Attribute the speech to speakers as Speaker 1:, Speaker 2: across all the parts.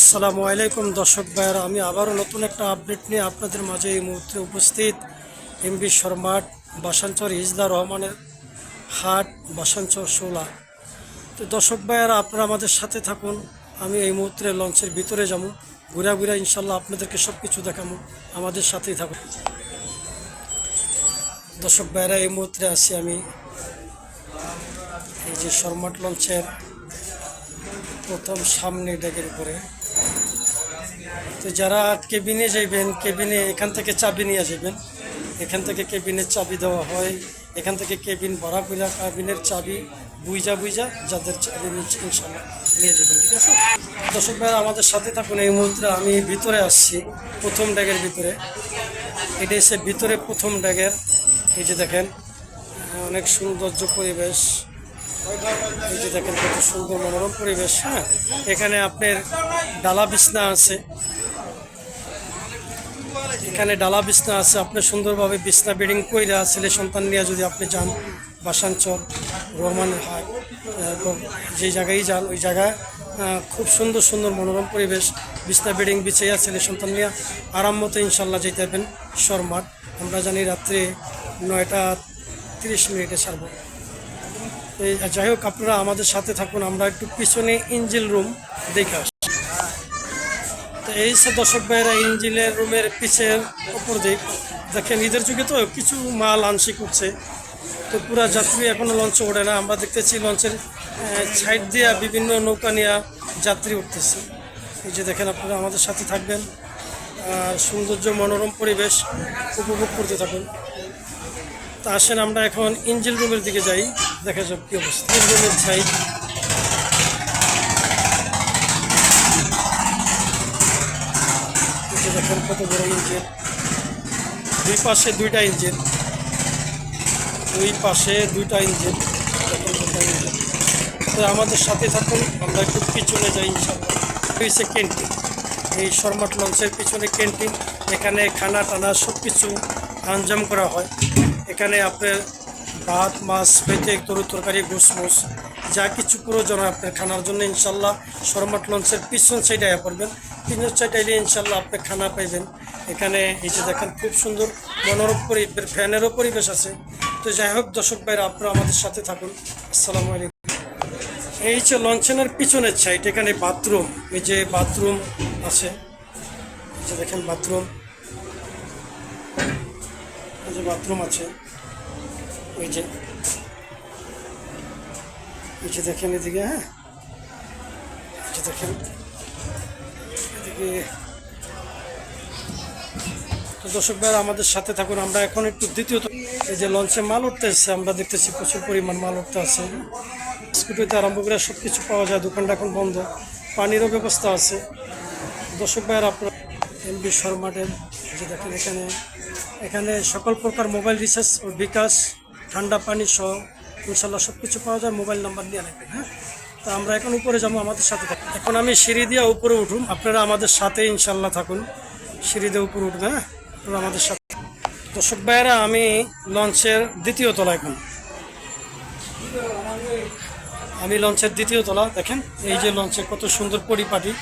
Speaker 1: আসসালামু আলাইকুম, দর্শক ভাইয়েরা। আমি আবারও নতুন একটা আপডেট নিয়ে আপনাদের মাঝে এই মুহূর্তে উপস্থিত। এমবি শর্মাট বাসাঞ্চর ইজলা রহমানের হাট বাসাঞ্চর শোলা। তো দর্শক ভাইয়েরা, আপনারা আমাদের সাথে থাকুন। আমি এই মুহূর্তে লঞ্চের ভিতরে যাব। ঘুরা ঘুরা ইনশাল্লাহ আপনাদেরকে সব কিছু দেখাবো। আমাদের সাথেই থাকুন। দর্শক ভাইয়েরা, এই মুহূর্তে আছি আমি। এই যে শর্মাট লঞ্চের প্রথম সামনে ডেকের উপরে। তো যারা কেবিনে যাইবেন কেবিনে এখান থেকে চাবি নিয়ে যাবেন এখান থেকে কেবিনের চাবি দেওয়া হয়। এখান থেকে কেবিন ভরা করে কেবিনের চাবি বুইজা বুইজা যাদের চাবি নিচ্ছে ইনশাল্লাহ নিয়ে যাবেন, ঠিক আছে? দর্শক ভাই আমাদের সাথে থাকুন এই মুহূর্তে। আমি ভিতরে আসছি, প্রথম ড্যাগের ভিতরে। এটা এসে ভিতরে প্রথম ড্যাগের। এই যে দেখেন, অনেক সৌন্দর্য পরিবেশ। এই যে দেখেন, কত সুন্দর মনোরম পরিবেশ হ্যাঁ? এখানে আপনার ডালা বিছনা আছে। এখানে ডালা বিছনা আছে, আপনি সুন্দরভাবে বিছনা বেডিং কইরা ছেলে সন্তান নিয়ে যদি আপনি যান বাসাঞ্চল রহমানের হাট যে জায়গায় যান, ওই জায়গায় খুব সুন্দর সুন্দর মনোরম পরিবেশ, বিছনা বেডিং বিছাইয়া ছেলে সন্তান নিয়ে আরাম মতো ইনশাল্লাহ যেতে পারবেন শর্মাট আমরা জানি রাত্রে নয়টা তিরিশ মিনিটে ছাড়বো যাই হোক, আপনারা আমাদের সাথে থাকুন, আমরা একটু পিছনে ইঞ্জিল রুম দেখে তো এই সব দর্শক ভাইয়েরা ইঞ্জিলের রুমের পিছের ওপর দিক। দেখেন, ঈদের যুগে তো কিছু মাল আংশিক উঠছে। তো পুরা যাত্রী এখনও লঞ্চে ওঠে না। আমরা দেখতেছি লঞ্চের সাইড দিয়ে বিভিন্ন নৌকা নিয়ে যাত্রী উঠতেছে। এই যে দেখেন আপনারা আমাদের সাথে থাকবেন। আর সৌন্দর্য, মনোরম পরিবেশ উপভোগ করতে থাকুন। তা আসেন আমরা এখন ইঞ্জিল রুমের দিকে যাই। দেখা যাক কি অবস্থা। ইঞ্জিল রুমের এই যে দেখেন কত বড় ইঞ্জিন? দুই পাশে দুইটা ইঞ্জিন। দুই পাশে দুইটা ইঞ্জিন। তো আমাদের সাথে থাকুন, আমরা একটু পিছনে যাই হয়েছে ক্যান্টিন এই শর্মাট লঞ্চের পিছনে ক্যান্টিন এখানে খানা টানা সব কিছু আঞ্জাম করা হয়। এখানে আপনার ভাত, মাছ পেতে তরু তরকারি গোস যা কিছু প্রয়োজন আপনার খানার জন্য ইনশাল্লাহ শর্মাট লঞ্চের পিছন সাইডে পড়বেন। পিছন সাইডে এলে ইনশাল্লাহ আপনি খানা পাইবেন। এখানে এই যে দেখেন খুব সুন্দর মনোরম পরিবেশ, ফ্যানেরও পরিবেশ আছে। তো যাই হোক, দর্শক ভাইরা, আপনারা আমাদের সাথে থাকুন। আসসালামু আলাইকুম। এই যে লঞ্চেনের পিছনের সাইড এখানে বাথরুম এই যে বাথরুম আছে। এই যে দেখেন বাথরুম এই যে বাথরুম আছে। ওই যে। এই যে দেখেন এদিকে হ্যাঁ? এই যে দেখেন। এদিকে তো দর্শক ভাইরা, আমাদের সাথে থাকুন, আমরা এখন একটু দ্বিতীয়ত এই যে লঞ্চে মাল উঠতে এসছে আমরা দেখতেছি প্রচুর পরিমাণ মাল উঠতে আছে। স্কুটিতে আরম্ভ করে সব কিছু পাওয়া যায়, দোকানটা এখন বন্ধ। পানিরও ব্যবস্থা আছে। দর্শক ভাইয়ের আপনার এমবি শর্মাটের যে দেখেন এখানে এখানে সকল প্রকার মোবাইল রিচার্জ ও বিকাশ, ঠান্ডা পানি সহ ইনশাল্লাহ সব কিছু পাওয়া যায়। মোবাইল নাম্বার নিয়ে রাখবেন হ্যাঁ? তা আমরা এখন উপরে যাব আমাদের সাথে এখন আমি সিঁড়ি দিয়ে উপরে উঠুন আপনারা আমাদের সাথে ইনশাল্লাহ থাকুন। সিঁড়ি দিয়ে উপরে উঠবে হ্যাঁ? আপনারা আমাদের সাথে দর্শক ভাইয়েরা, আমি লঞ্চের দ্বিতীয় তলা এখন। আমি লঞ্চের দ্বিতীয় তলা, দেখেন, এই যে লঞ্চে কত সুন্দর পরিপাটি।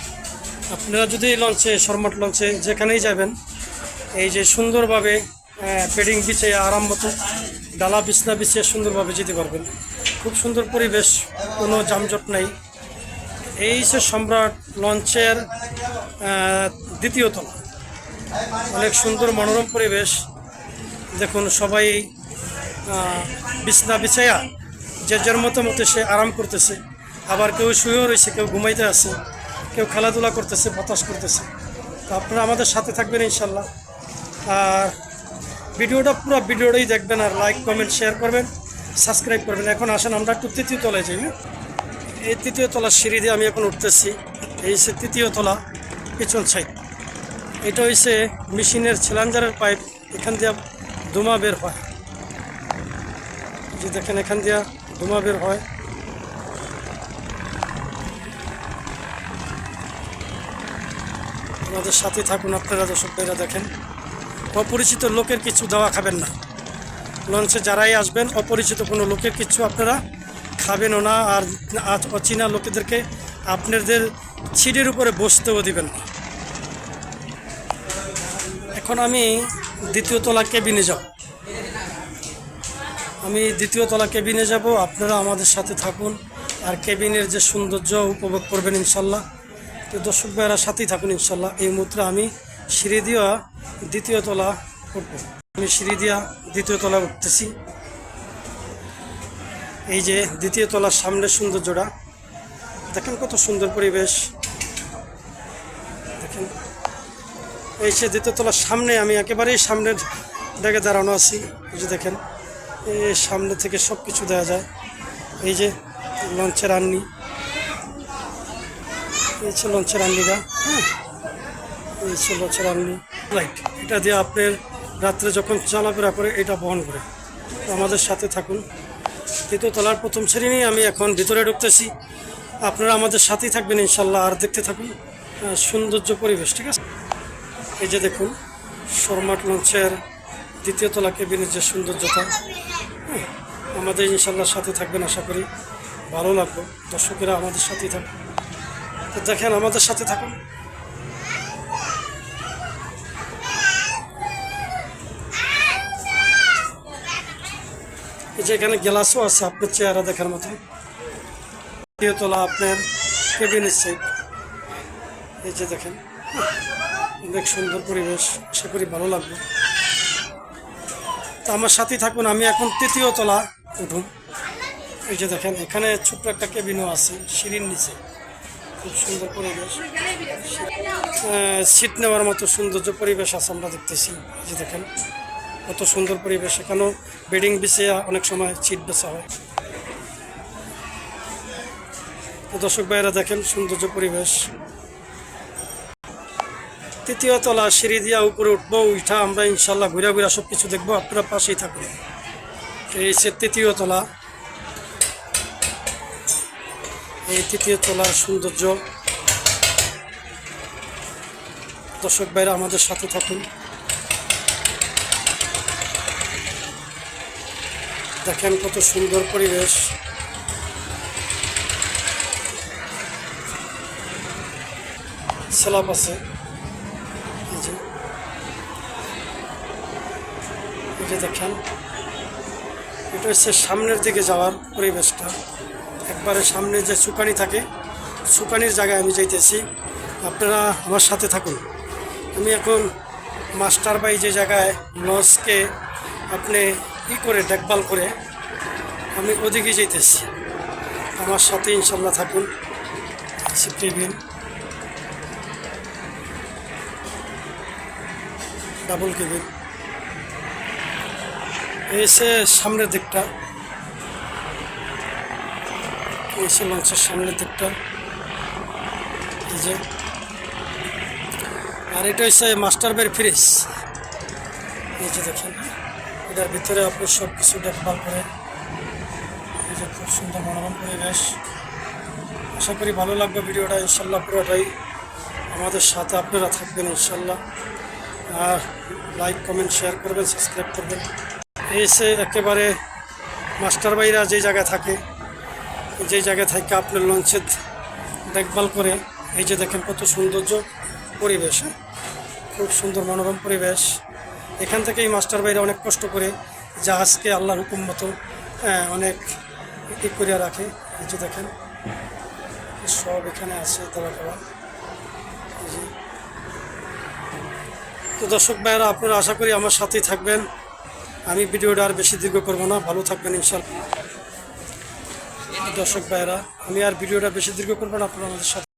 Speaker 1: আপনারা যদি লঞ্চে, শর্মাট লঞ্চে যেখানেই যাবেন, এই যে সুন্দরভাবে পেডিং বিছিয়ে আরাম মতো, ডালা বিছনা বিছিয়ে সুন্দরভাবে যেতে পারবেন। খুব সুন্দর পরিবেশ, কোনো যানজট নেই। এই যে সম্রাট লঞ্চের দ্বিতীয় তলা। অনেক সুন্দর মনোরম পরিবেশ। দেখুন সবাই বিছনা বিছাইয়া যে যার মতো মতো সে আরাম করতেছে। আবার কেউ শুয়েও রয়েছে, কেউ ঘুমাইতে আছে, কেউ খেলাধুলা করতেছে, বাতাস করতেছে। তো আপনারা আমাদের সাথে থাকবেন ইনশাল্লাহ। আর ভিডিওটা পুরো ভিডিওটাই দেখবেন আর লাইক কমেন্ট শেয়ার করবেন। সাবস্ক্রাইব করবেন। এখন আসেন, আমরা একটু তৃতীয় তলায় যাই হ্যাঁ? এই তৃতীয় তলার সিঁড়ি দিয়ে আমি এখন উঠতেছি। এই সে তৃতীয় তলা, পিছন সাইড এটা হচ্ছে মেশিনের ছিলাঞ্জারের পাইপ। এখান দিয়ে ধোঁয়া বের হয়। যে দেখেন, এখান দিয়ে ধোঁয়া বের হয়। আমাদের সাথে থাকুন, আপনারা দর্শক ভাইরা দেখেন। অপরিচিত লোকের কিছু দেওয়া খাবেন না। লঞ্চে যারাই আসবেন অপরিচিত কোনো লোকের কিছু আপনারা খাবেনও না আর অচেনা লোকেদেরকে আপনাদের সিঁড়ির উপরে বসতেও দিবেন না। এখন আমি দ্বিতীয় তলা কেবিনে যাব। আমি দ্বিতীয় তলা কেবিনে যাব, আপনারা আমাদের সাথে থাকুন আর কেবিনের যে সৌন্দর্য উপভোগ করবেন ইনশাল্লাহ। তো দর্শক ভাইয়েরা সাথেই থাকুন ইনশাল্লাহ, এই মুহূর্তে আমি সিঁড়ি দিয়া দ্বিতীয় তলা উঠব আমি সিঁড়ি দিয়া দ্বিতীয় তলা উঠতেছি। এই যে দ্বিতীয় তলার সামনের সৌন্দর্যটা, দেখেন কত সুন্দর পরিবেশ। দেখেন, এই সে দ্বিতীয় তলার সামনে আমি একেবারেই সামনের ডেকে দাঁড়ানো আছি। এই যে দেখেন, এই সামনে থেকে সব কিছু দেওয়া যায়। এই যে লঞ্চের আন্নি। এই হচ্ছে লঞ্চের আন্নিরা হ্যাঁ? এই হচ্ছে লঞ্চের আন্নি। লাইট এটা দিয়ে আপনার রাত্রে যখন চলাফেরা করে এটা বহন করে। আমাদের সাথে থাকুন। তলার প্রথম শ্রেণি আমি এখন ভিতরে ঢুকতেছি। আপনারা আমাদের সাথেই থাকবেন ইনশাল্লাহ আর দেখতে থাকুন সৌন্দর্য পরিবেশ ঠিক আছে? এই যে দেখুন শর্মাট লঞ্চের দ্বিতীয় তলা কেবিনের যে সৌন্দর্যতা। হ্যাঁ, আমাদের ইনশাল্লাহ সাথে থাকবেন আশা করি ভালো লাগবে। দর্শকেরা আমাদের সাথেই থাকুন তো দেখেন আমাদের সাথে থাকুন। এই যে এখানে গ্লাসও আছে আপনার চেহারা দেখার মতো। দ্বিতীয় তলা আপনার কেবিনের সেট এই যে দেখেন, অনেক সুন্দর পরিবেশ, আশা করি ভালো লাগবে। তো আমার সাথেই থাকুন, আমি এখন তৃতীয় তলা উঠুন। এই যে দেখেন, এখানে ছোট্ট একটা কেবিনও আছে, সিঁড়ির নিচে। খুব সুন্দর পরিবেশ। সিট নেওয়ার মতো সৌন্দর্য পরিবেশ আছে আমরা দেখতেছি। এই যে দেখেন কত সুন্দর পরিবেশ, এখানেও বেডিং বিছে অনেক সময় সিট বেচা হয়। দর্শক ভাইয়েরা দেখেন সৌন্দর্য পরিবেশ। তৃতীয় তলা, সিঁড়ি দিয়া উপরে উঠবো উঠা আমরা ইনশাল্লাহ ঘুরা ঘুরা সব কিছু দেখব, আপনারা পাশেই থাকুন। এই সে তৃতীয় তলা। এই তৃতীয় তলার সৌন্দর্য। দর্শক ভাইরা আমাদের সাথে থাকুন। দেখেন কত সুন্দর পরিবেশ। স্ল্যাব আছে। যে। দেখেন, এটা হচ্ছে সামনের দিকে যাওয়ার পরিবেশটা। একবারে সামনে যে সুকানি থাকে, সুকানির জায়গায় আমি যাইতেছি। আপনারা আমার সাথে থাকুন। আমি এখন মাস্টার বাই যে জায়গায় লঞ্চকে আপনি ই করে দেখভাল করে আমি ওদিকে যাইতেছি। আমার সাথে ইনশাল্লাহ থাকুন টেবিল ডাবল কেবিন এসে সামনের দিকটা এসে লঞ্চের সামনের দিকটা, এই যে। আর এটা হচ্ছে মাস্টার বের ফ্রিজ এই যে দেখেন। এটার ভিতরে আপনি সব কিছু দেখভাল করে, এই যে খুব সুন্দর মনোরম পরিবেশ। আশা করি ভালো লাগবে ভিডিওটা, ইনশাল্লাহ পুরোটাই আমাদের সাথে আপনারা থাকবেন, ইনশাল্লাহ। আর লাইক, কমেন্ট, শেয়ার করবেন, সাবস্ক্রাইব করবেন। এসে একেবারে মাস্টার ভাইরা যে জায়গায় থাকে, যে জায়গায় থেকে আপনার লঞ্চের দেখভাল করে, এই যে দেখেন কত সৌন্দর্য পরিবেশ হ্যাঁ? খুব সুন্দর মনোরম পরিবেশ। এখান থেকেই মাস্টার ভাইরা অনেক কষ্ট করে জাহাজকে আল্লাহর হুকুম মতো অনেক ই করে রাখে। এই যে দেখেন সব এখানে আছে তারা খাওয়া তো দর্শক ভাইয়েরা, আপনারা আশা করি আমার সাথেই থাকবেন। আমি ভিডিওটা আর বেশি দীর্ঘ করব না, ভালো থাকবেন ইনশাল্লাহ দর্শক ভাইয়েরা, আমি আর ভিডিওটা বেশি দীর্ঘ করব না, আপনারা আমাদের সাথে